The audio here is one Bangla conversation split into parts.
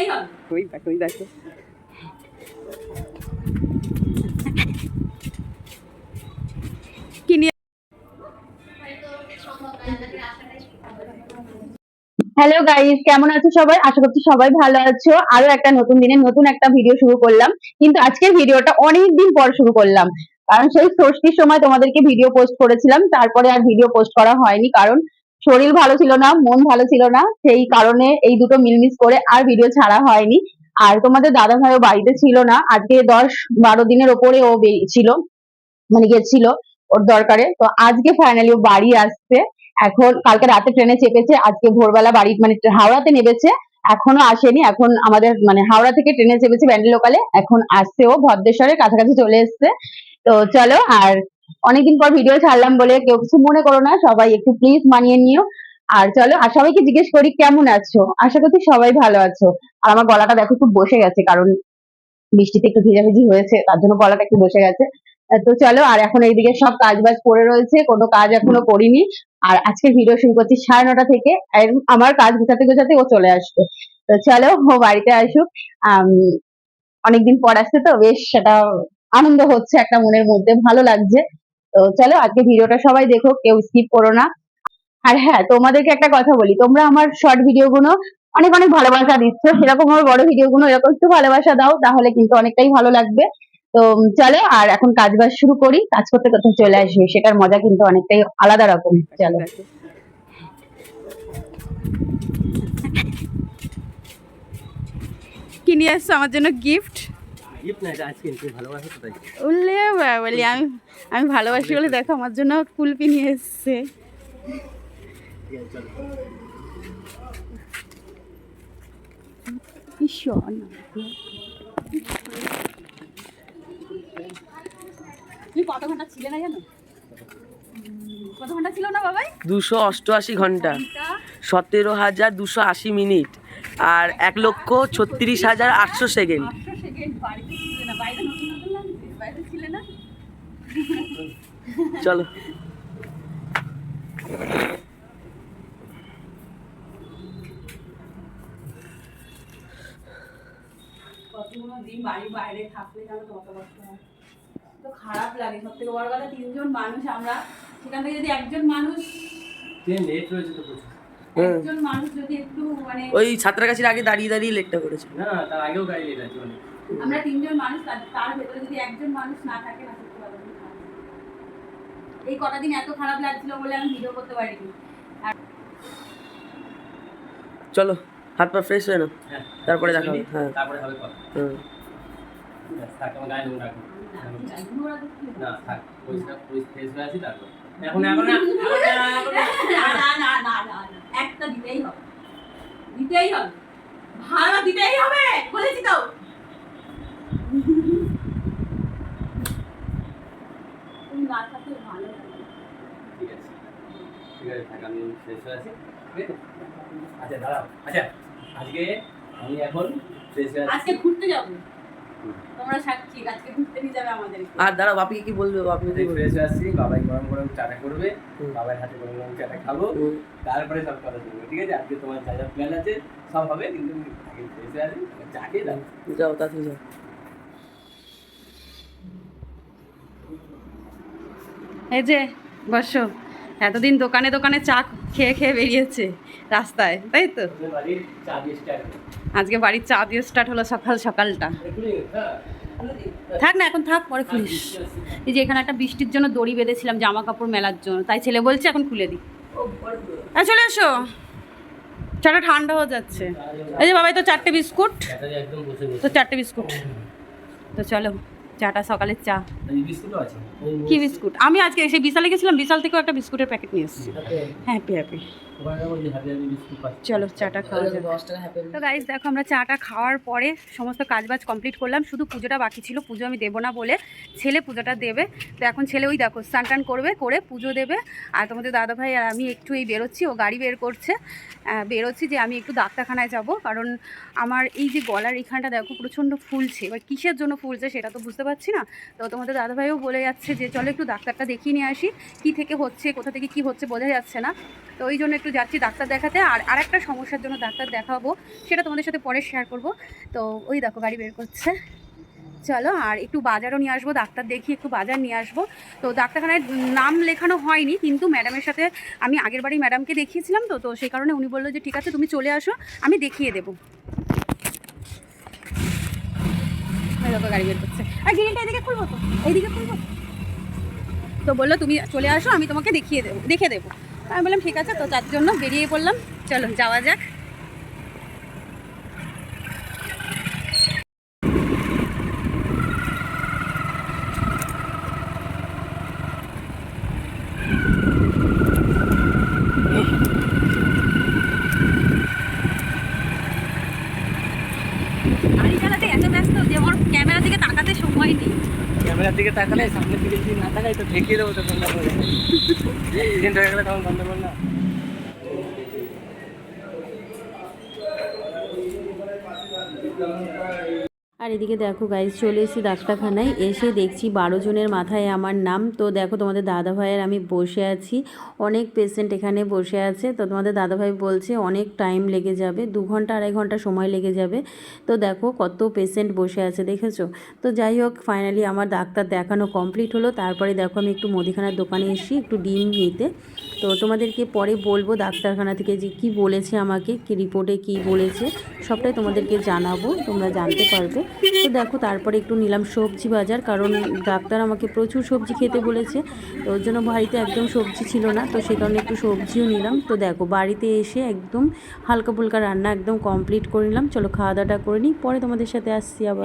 দিতেই হবে? ওই দেখো ওই দেখো। কি হ্যালো গাইস কেমন আছো সবাই? আশা করছি সবাই ভালো আছো। আরও একটা নতুন দিনে নতুন একটা ভিডিও শুরু করলাম। কিন্তু আজকের ভিডিওটা অনেক দিন পর শুরু করলাম। কারণ সেই ষষ্ঠীর সময় তোমাদেরকে ভিডিও পোস্ট করেছিলাম। তারপরে আর ভিডিও পোস্ট করা হয়নি। কারণ শরীর ভালো ছিল না, মন ভালো ছিল না, সেই কারণে এই দুটো মিলমিস করে আর ভিডিও ছাড়া হয়নি। আর তোমাদের দাদা ভাইও বাড়িতে ছিল না, আজকে দশ বারো দিনের ওপরে ও ছিল মানে গেছিল ওর দরকারে। তো আজকে ফাইনালি ও বাড়ি আসছে। এখন কালকে রাতে ট্রেনে চেপেছে, আজকে ভোরবেলা বাড়ি মানে হাওড়াতে নেমেছে, এখনও আসেনি। এখন আমাদের মানে হাওড়া থেকে ট্রেনে চেপেছে ব্যান্ডেল লোকালে এখন আসছে ও ভদ্রেশ্বরের কাছাকাছি চলে এসছে। তো চলো আর অনেকদিন পর ভিডিও ছাড়লাম বলে কেউ কিছু মনে করো না, সবাই একটু প্লিজ মানিয়ে নিও। আর চলো, আর সবাইকে জিজ্ঞেস করি কেমন আছো? আশা করছি সবাই ভালো আছো। আর আমার গলাটা দেখো খুব বসে গেছে, কারণ বৃষ্টিতে একটু ভিজাভিজি হয়েছে, তার জন্য গলাটা একটু বসে গেছে। তো চলো, আর এখন এইদিকে সব কাজ বাজ পড়ে রয়েছে, কোনো কাজ এখনও করিনি। আর আজকে ভিডিও শুরু করছি সাড়ে নটা থেকে আমার কাজ গুছাতে গুছাতে ও চলে আসবে তো চলো, ও বাড়িতে আসুক। অনেকদিন পর আসছে তো, বেশ সেটা আনন্দ হচ্ছে একটা মনের মধ্যে, ভালো লাগছে। তো চলো আজকে ভিডিওটা সবাই দেখো, কেউ স্কিপ করো না। আর হ্যাঁ তোমাদেরকে একটা কথা বলি, তোমরা আমার শর্ট ভিডিও গুলো অনেক অনেক ভালোবাসা দিচ্ছ। সেরকম আমার বড় ভিডিও গুলো এরকম একটু ভালোবাসা দাও, তাহলে কিন্তু অনেকটাই ভালো লাগবে। তো চলো, আর এখন কাজ বাজ শুরু করি, কাজ করতে করতে চলে আসবে, সেটার মজা কিন্তু অনেকটাই আলাদা রকম। চলো। কি এসছো? আমার জন্য গিফট উল্লে বলি আমি আমি ভালোবাসি বলে দেখো আমার জন্য কুলপি নিয়ে এসছে। ঠিক আছে চলো। ভীষণ তুমি কত ঘণ্টা ছিলে না জানো? কত ঘণ্টা ছিল না বাবাই? দুশো অষ্টআশি ঘণ্টা। সতেরো হাজার দুশো আশি মিনিট। আর এক লক্ষ ছত্রিশ হাজার আটশো সেকেন্ড। চলো। কতগুলো দিন বাড়ির বাইরে থাকলে কত কষ্ট হয় তো খারাপ লাগে সব থেকে বড় কথা তিনজন মানুষ আমরা সেখান থেকে যদি একজন মানুষ ট্রেন রয়েছে তো প্রচুর। একজন মানুষ যদি একটু মানে ওই সাঁতরাগাছির আগে দাঁড়িয়ে দাঁড়িয়ে লেটটা করেছে না তার আগেও গাড়ি লেট আছে আমরা তিনজন মানুষ তার তার ভেতরে যদি একজন মানুষ না থাকে না সত্যি কথা এই কটা দিন এত খারাপ লাগছিল বলে আমি ভিডিও করতে পারিনি। চলো হাত পা ফ্রেশ হয়ে না হ্যাঁ। তারপরে দেখা হবে, হ্যাঁ। তারপরে হবে কথা। হুম। থাক আমার গায়ে নোংরা না, থাক পরিষ্কার ফ্রেশ হয়ে আছি তারপর। এখন এখন না, না, না। না, একটা দিতেই হবে। দিতেই হবে। ভাড়া দিতেই হবে বলেছি তো। তুমি না থাকলে ভালো ঠিক আছে। ঠিক আছে থাক আমি হয়ে আছি। আচ্ছা দাঁড়াও। আচ্ছা আজকে আমি এখন আজকে ঘুরতে যাব। তোমরা সাক্ষী আজকে ঘুরতে নিয়ে যাবে আমাদেরকে। আর দাঁড়াও বাপিকে কি বলবে বাপি? বলবে ফ্রেশ আসছি বাবাই গরম গরম চাটা করবে বাবার হাতে গরম গরম চাটা খাব। তারপরে সব কথা শুনব ঠিক আছে? আজকে তোমার যা যা প্ল্যান আছে সব হবে কিন্তু আগে ফ্রেশ আসি চা খেয়ে যাব। যাও তাড়াতাড়ি যাও। এই যে বসো। এতদিন দোকানে দোকানে চা খেয়ে খেয়ে বেরিয়েছে রাস্তায়, তাই তো? আজকে বাড়ির চা দিয়ে স্টার্ট হলো সকাল সকালটা। থাক না, এখন থাক, পরে খুলিস। এই যে এখানে একটা বৃষ্টির জন্য দড়ি বেঁধেছিলাম জামা কাপড় মেলার জন্য, তাই ছেলে বলছে এখন খুলে দিই। হ্যাঁ চলে এসো। চাটা ঠান্ডা হয়ে যাচ্ছে। এই যে বাবাই তো চারটে বিস্কুট। তো চারটে বিস্কুট। তো চলো। চাটা সকালের চা। কি বিস্কুট? আমি আজকে এসে বিশালে গেছিলাম বিশাল থেকেও একটা বিস্কুটের প্যাকেট নিয়ে এসেছি। হ্যাপি হ্যাপি চলো চাটা খাওয়া তো গাইজ দেখো আমরা চাটা খাওয়ার পরে সমস্ত কাজবাজ কমপ্লিট করলাম। শুধু পুজোটা বাকি ছিল পুজো আমি দেবো না বলে ছেলে পুজোটা দেবে। তো এখন ছেলে ওই দেখো স্নান টান করবে করে পুজো দেবে। আর তোমাদের দাদা ভাই আর আমি একটু এই বেরোচ্ছি ও গাড়ি বের করছে। বেরোচ্ছি যে আমি একটু ডাক্তারখানায় যাব কারণ আমার এই যে গলার এখানটা দেখো প্রচণ্ড ফুলছে। এবার কিসের জন্য ফুলছে সেটা তো বুঝতে পারছি না। তো তোমাদের দাদা ভাইও বলে যাচ্ছে যে চলো একটু ডাক্তারটা দেখিয়ে নিয়ে আসি কী থেকে হচ্ছে কোথা থেকে কি হচ্ছে বোঝা যাচ্ছে না। তো ওই জন্য একটু যাচ্ছি ডাক্তার দেখাতে। আর আরেকটা সমস্যার জন্য ডাক্তার দেখাবো, সেটা তোমাদের সাথে পরে শেয়ার করব। তো ওই দেখো, গাড়ি বের করছে। চলো, আর একটু বাজারও নিয়ে আসব, ডাক্তার দেখি একটু বাজার নিয়ে আসব। তো ডাক্তারখানায় নাম লেখানো হয়নি, কিন্তু ম্যাডামের সাথে আমি আগের বাড়ি ম্যাডামকে দেখিয়েছিলাম তো তো সেই কারণে উনি বলল যে, ঠিক আছে, তুমি চলে আসো, আমি দেখিয়ে দেবো। গাড়ি বের করছে। আর এদিকে তো এইদিকে তো বলল, তুমি চলে আসো, আমি তোমাকে দেখিয়ে দেবো দেখে দেবো। আমি বললাম ঠিক আছে তো তার জন্য বেরিয়ে পড়লাম। চলো যাওয়া যাক গাড়ি চালাতে এত ব্যস্ত যে আমার ক্যামেরার দিকে তাকাতে সময় নেই ক্যামেরার দিকে তাকালে সামনের দিকে যদি না তাকাই তো ঠেকিয়ে দেবো তো বন্ধ করে অ্যাক্সিডেন্ট হয়ে গেলে তখন বন্ধ করো না আর এদিকে দেখো গাইজ চলে এসেছি ডাক্তারখানায়। এসে দেখছি বারো জনের মাথায় আমার নাম। তো দেখো তোমাদের দাদা ভাইয়ের আমি বসে আছি। অনেক পেশেন্ট এখানে বসে আছে। তো তোমাদের দাদা ভাই বলছে অনেক টাইম লেগে যাবে। দু ঘণ্টা, আড়াই ঘণ্টা সময় লেগে যাবে। তো দেখো কত পেশেন্ট বসে আছে, দেখেছ? তো যাই হোক ফাইনালি আমার ডাক্তার দেখানো কমপ্লিট হলো। তারপরে দেখো আমি একটু মুদিখানার দোকানে এসেছি একটু ডিম নিতে। তো তোমাদেরকে পরে বলব ডাক্তারখানা থেকে যে কি বলেছে আমাকে, কি রিপোর্টে কি বলেছে, সবটাই তোমাদেরকে জানাব। তোমরা জানতে পারবে। তো দেখো, তারপরে একটু নিলাম সবজি বাজার, কারণ ডাক্তার আমাকে প্রচুর সবজি খেতে বলেছে, তো ওর জন্য বাড়িতে একদম সবজি ছিল না, তো সে কারণে একটু সবজিও নিলাম। তো দেখো, বাড়িতে এসে একদম হালকা ফুলকা রান্না একদম কমপ্লিট করে নিলাম। চলো, খাওয়া দাওয়াটা করে নিই, পরে তোমাদের সাথে আসছি আবার।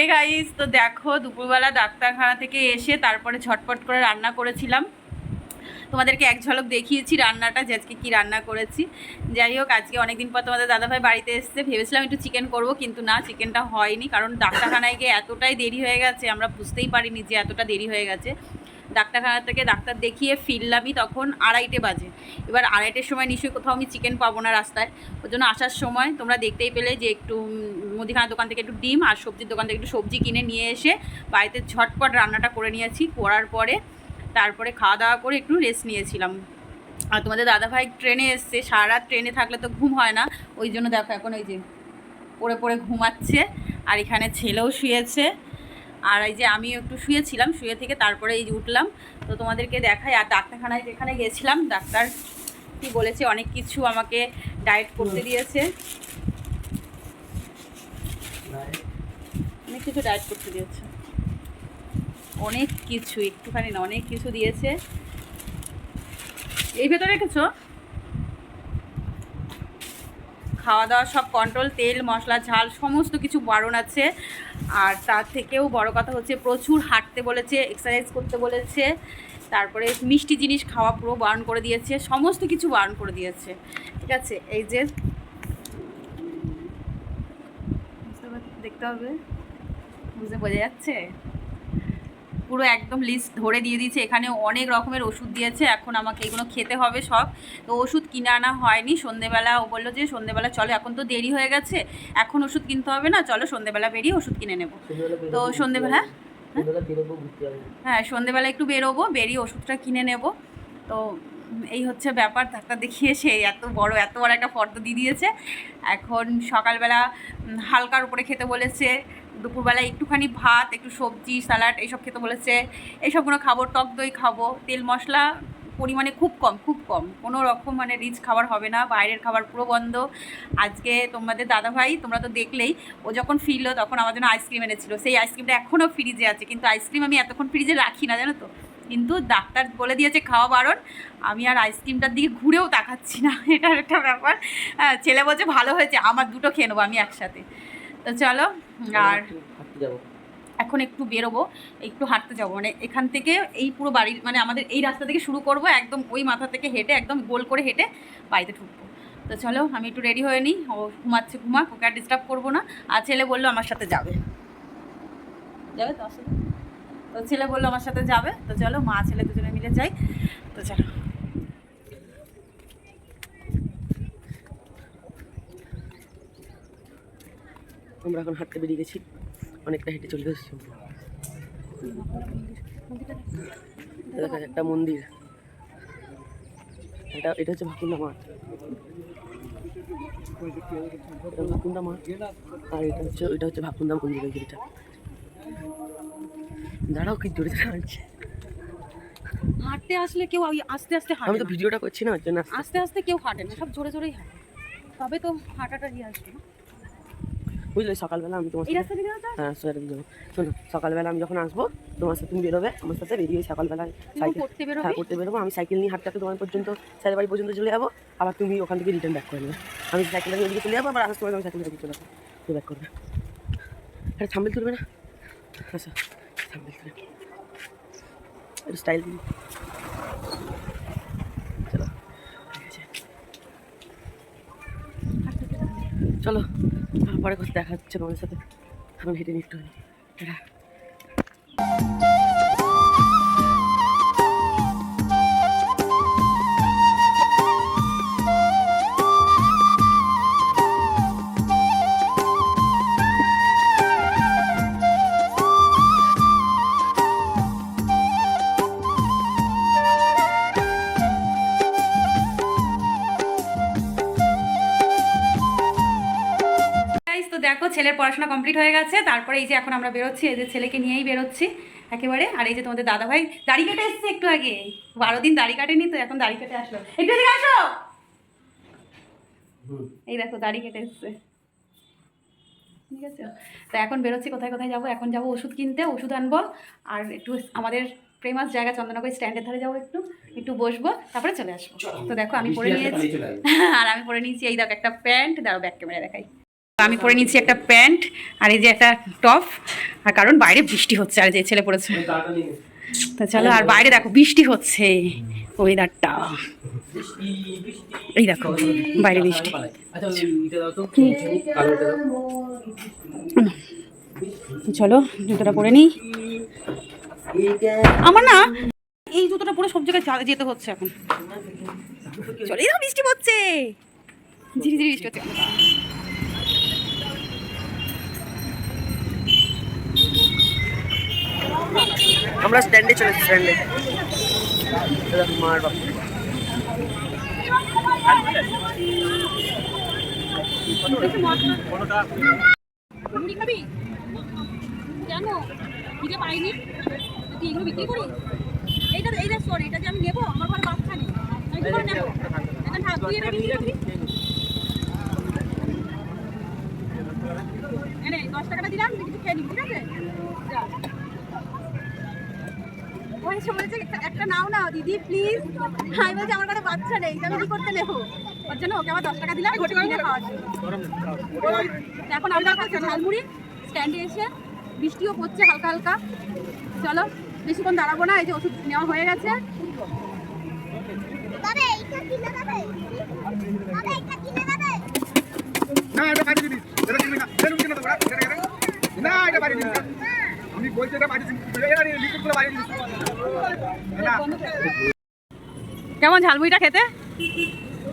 এ গাইস তো দেখো, দুপুরবেলা ডাক্তারখানা থেকে এসে তারপরে ঝটপট করে রান্না করেছিলাম। তোমাদেরকে এক ঝলক দেখিয়েছি রান্নাটা যে আজকে কী রান্না করেছি। যাই হোক আজকে অনেকদিন পর তোমাদের দাদাভাই বাড়িতে এসছে। ভেবেছিলাম একটু চিকেন করব কিন্তু না চিকেনটা হয়নি কারণ ডাক্তারখানায় গিয়ে এতটাই দেরি হয়ে গেছে আমরা বুঝতেই পারিনি যে এতটা দেরি হয়ে গেছে। ডাক্তারখানা থেকে ডাক্তার দেখিয়ে ফিরলামই তখন আড়াইটে বাজে। এবার আড়াইটের সময় নিশ্চয়ই কোথাও আমি চিকেন পাবো না রাস্তায়। ওই জন্য আসার সময় তোমরা দেখতেই পেলে যে একটু উম, মুদিখানার দোকান থেকে একটু ডিম আর সবজির দোকান থেকে একটু সবজি কিনে নিয়ে এসে বাড়িতে ঝটপট রান্নাটা করে নিয়েছি। করার পরে তারপরে খাওয়া দাওয়া করে একটু রেস্ট নিয়েছিলাম। আর তোমাদের দাদাভাই ট্রেনে এসছে সারা রাত ট্রেনে থাকলে তো ঘুম হয় না ওই জন্য দেখো এখন ওই যে পড়ে পড়ে ঘুমাচ্ছে আর এখানে ছেলেও শুয়েছে। আর এই যে আমি একটু শুয়েছিলাম শুয়ে থেকে তারপরে এই যে উঠলাম। তো তোমাদেরকে দেখাই আর ডাক্তারখানায় যেখানে গেছিলাম ডাক্তার কি বলেছে অনেক কিছু আমাকে ডায়েট করতে দিয়েছে। অনেক কিছু ডায়েট করতে দিয়েছে। অনেক কিছু, একটুখানি না, অনেক কিছু দিয়েছে। এই ভেতরে রেখেছো? খাওয়া দাওয়া সব কন্ট্রোল তেল, মশলা, ঝাল, সমস্ত কিছু বারণ আছে। আর তার থেকেও বড় কথা হচ্ছে, প্রচুর হাঁটতে বলেছে এক্সারসাইজ করতে বলেছে। তারপরে মিষ্টি জিনিস খাওয়া পুরো বারণ করে দিয়েছে, সমস্ত কিছু বারণ করে দিয়েছে। ঠিক আছে? এই যে, দেখতে হবে। বুঝতে বোঝা যাচ্ছে? পুরো একদম লিস্ট ধরে দিয়ে দিয়েছে। এখানে অনেক রকমের ওষুধ দিয়েছে। এখন আমাকে এগুলো খেতে হবে সব। তো ওষুধ কিনে আনা হয়নি। সন্ধেবেলা ও বলল যে সন্ধেবেলা চলো এখন তো দেরি হয়ে গেছে। এখন ওষুধ কিনতে হবে না চলো সন্ধেবেলা বেরিয়ে ওষুধ কিনে নেব। তো সন্ধেবেলা হ্যাঁ? সন্ধেবেলা একটু বেরোবো বেরিয়ে ওষুধটা কিনে নেব। তো এই হচ্ছে ব্যাপার ডাক্তার দেখিয়ে সে এত বড় এত বড় একটা ফর্দ দিয়ে দিয়েছে। এখন সকালবেলা হালকার উপরে খেতে বলেছে। দুপুরবেলা একটুখানি ভাত একটু সবজি স্যালাড এইসব খেতে বলেছে। এইসবগুলো খাব টক দই খাব। তেল মশলা পরিমাণে খুব কম খুব কম। কোনো রকম মানে রিচ খাবার হবে না বাইরের খাবার পুরো বন্ধ আজকে তোমাদের দাদাভাই তোমরা তো দেখলেই ও যখন ফিরলো তখন আমার জন্য আইসক্রিম এনেছিল। সেই আইসক্রিমটা এখনও ফ্রিজে আছে কিন্তু আইসক্রিম আমি এতক্ষণ ফ্রিজে রাখি না জানো তো? কিন্তু ডাক্তার বলে দিয়েছে খাওয়া বারণ আমি আর আইসক্রিমটার দিকে ঘুরেও তাকাচ্ছি না। এটার একটা ব্যাপার। হ্যাঁ, ছেলে বলছে ভালো হয়েছে আমার দুটো খেয়ে নেব আমি একসাথে। তো চলো আর এখন একটু বেরোবো একটু হাঁটতে যাব। মানে এখান থেকে এই পুরো বাড়ির মানে আমাদের এই রাস্তা থেকে শুরু করব একদম ওই মাথা থেকে হেঁটে একদম গোল করে হেঁটে বাড়িতে ঢুকবো। তো চলো আমি একটু রেডি হয়ে নিই। ও ঘুমাচ্ছে ঘুমাক ওকে আর ডিস্টার্ব করব না। আর ছেলে বলল আমার সাথে যাবে। যাবে তো? আসলে তো ছেলে বলল আমার সাথে যাবে। তো চলো মা ছেলে দুজনে মিলে যাই। তো চলো। আমরা এখন হাঁটতে বেরিয়ে গেছি। অনেকটা হেঁটে চলে এসেছি। দেখা একটা মন্দির। এটা এটা হচ্ছে ভাকুন্ডা মাঠ। ভাকুন্ডা মাঠ। আর এটা হচ্ছে এটা হচ্ছে ভাকুন্ডা মন্দির ওই যেটা দাঁড়াও কি জোরে হাঁটছে হাঁটতে আসলে কেউ আস্তে আস্তে আমি তো ভিডিওটা করছি না আস্তে আস্তে কেউ হাঁটে না সব জোরে জোরেই হাঁটে। তবে তো হাঁটাটা ইয়ে আসবে। না বুঝলে? সকালবেলা আমি তোমার সাথে দিয়ে হ্যাঁ সোয়ারে যাব শোনো সকালবেলা আমি যখন আসব তোমার সাথে তুমি বেরোবে আমার সাথে বেরিয়ে সকালবেলা সাইকেল হ্যাঁ করতে বেরোবো। আমি সাইকেল নিয়ে হাঁটতে তোমার পর্যন্ত স্যারের বাড়ি পর্যন্ত চলে যাব। আবার তুমি ওখান থেকে রিটার্ন ব্যাক করে নেবে। আমি সাইকেলটা নিয়ে ওদিকে চলে যাব আবার আসার সময় আমি সাইকেল নিয়ে চলে আসব তুমি ব্যাক করবে। আরে থাম্বেল তুলবে না? আচ্ছা থাম্বেল তুলে একটু স্টাইল দিন চলো। চলো। পরে দেখা হচ্ছে তোমাদের সাথে। আমি হেঁটে নিয়ে একটু তো দেখো ছেলের পড়াশোনা কমপ্লিট হয়ে গেছে। তারপরে এই যে এখন আমরা বেরোচ্ছি এই যে ছেলেকে নিয়েই বেরোচ্ছি একেবারে। আর এই যে তোমাদের দাদা ভাই দাড়ি কেটে এসছে একটু আগে। বারো দিন দাড়ি কাটেনি তো এখন দাড়ি কেটে আসলো। একটু এদিকে আসো! এই দেখো দাড়ি কেটে এসছে। ঠিক আছে? তো এখন বেরোচ্ছি কোথায় কোথায় যাব? এখন যাব ওষুধ কিনতে ওষুধ আনব। আর একটু আমাদের ফেমাস জায়গা চন্দননগর স্ট্যান্ডের ধারে যাব একটু। একটু বসবো তারপরে চলে আসব। তো দেখো আমি পরে নিয়েছি। আর আমি পরে নিয়েছি এই দেখো একটা প্যান্ট দাঁড়াও ব্যাক ক্যামেরা দেখাই। আমি পরে নিয়েছি একটা প্যান্ট আর এই যে একটা টপ। আর কারণ বাইরে বৃষ্টি হচ্ছে আর যে ছেলে পড়েছে। তো চলো আর বাইরে দেখো বৃষ্টি হচ্ছে ওয়েদারটা। এই দেখো বাইরে বৃষ্টি। আচ্ছা চলো জুতোটা পরে নিই। আমার না এই জুতোটা পরে সব জায়গায় যেতে হচ্ছে এখন। চলো এই বৃষ্টি পড়ছে। ঝিরি ঝিরি বৃষ্টি হচ্ছে। আমরা স্ট্যান্ডে চলে স্ট্যান্ডে মার কেন? দিতে পারিনি তুই বিক্রি করিস? এইটা এইটা শোন এটা যে আমি নেব, আমার ঘরে বাচ্চা নেই। আমি এটা এনে দশ টাকাটা দিলাম তুই কিছু খেয়ে নিবি ঠিক আছে যা এসে বলেছে একটা- নাও না দিদি প্লিজ আমি বলছি আমার কাছে বাচ্চা নেই আমি কি করতে নেব? ওর জন্য ওকে আবার দশ টাকা দিলাম কিনে খাওয়াচ্ছি এখন আমরা খাচ্ছি ঝালমুড়ি স্ট্যান্ডে এসে বৃষ্টিও পড়ছে হালকা হালকা। চলো বেশিক্ষণ দাঁড়াবো না এই যে ওষুধ নেওয়া হয়ে গেছে। না এটা বাড়ি দিবি এটা না। এটা দিবি না এটা এটা না এটা বাড়ি দিবি আমি বলছি এটা বাড়ি দিবি এটা লিকুইড বাড়ি দিবি কেমন ঝালমুড়িটা খেতে?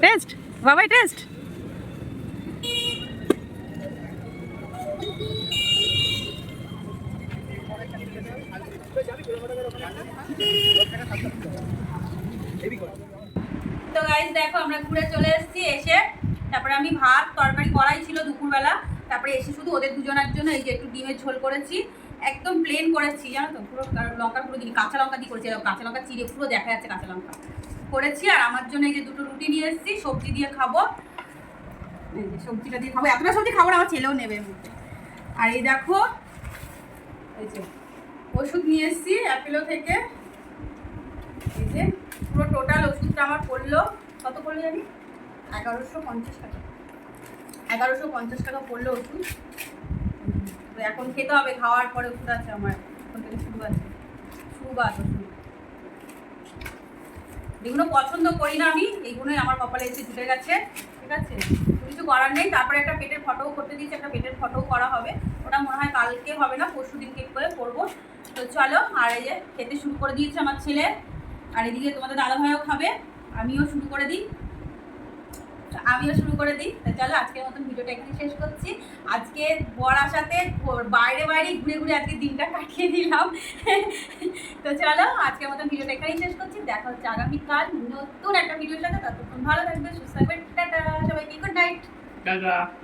টেস্ট? বাবাই টেস্ট? তো গাইজ দেখো আমরা ঘুরে চলে এসেছি এসে তারপরে আমি ভাত তরকারি করাই ছিল দুপুরবেলা। তারপরে এসে শুধু ওদের দুজনের জন্য এই যে একটু ডিমের ঝোল করেছি। একদম প্লেন করেছি, জানো তো? পুরো লঙ্কা পুরো দিন কাঁচা লঙ্কা দিয়ে করেছি, কাঁচা লঙ্কা চিড়ে পুরো দেখা যাচ্ছে কাঁচা লঙ্কা। করেছি, আর আমার জন্য এই যে দুটো রুটি নিয়ে এসেছি, সবজি দিয়ে খাব। সবজিটা দিয়ে খাব, এতটা সবজি খাব আমার ছেলেও নেবে আর এই দেখো, এই যে ওষুধ নিয়ে এসেছি, অ্যাপেলো থেকে। এই যে পুরো টোটাল ওষুধটা আমার পড়ল। কত পড়ল জানি? এগারোশো পঞ্চাশ টাকা। এগারোশো পঞ্চাশ টাকা পড়ল ওষুধ। এখন খেতে হবে, খাওয়ার পরে ওষুধ আছে আমার। এখন থেকে শুরু আছে। ওষুধ যেগুলো পছন্দ করি না আমি, এইগুলোই আমার কপালে এসে জুটে গেছে, ঠিক আছে? কিছু করার নেই। তারপরে একটা পেটের ফটোও করতে দিয়েছি, একটা পেটের ফটোও করা হবে। ওটা মনে হয় কালকে হবে না, পরশু দিন কেক করে করব। তো চলো, আর এই যে খেতে শুরু করে দিয়েছে আমার ছেলে। আর এদিকে তোমাদের দাদা ভাইও খাবে, আমিও শুরু করে দিই। আমিও শুরু করে দিই। তো চলো, আজকের মতন ভিডিওটা এখানে শেষ করছি। আজকে বর আসাতে বাইরে বাইরে ঘুরে ঘুরে আজকে দিনটা কাটিয়ে দিলাম। তো চলো, আজকের মতন ভিডিওটা এখানেই শেষ করছি। দেখা হচ্ছে আগামীকাল নতুন একটা ভিডিওর সাথে। ততক্ষণ ভালো থাকবে, সুস্থ থাকবে। টাটা, সবাইকে গুড নাইট। টাটা।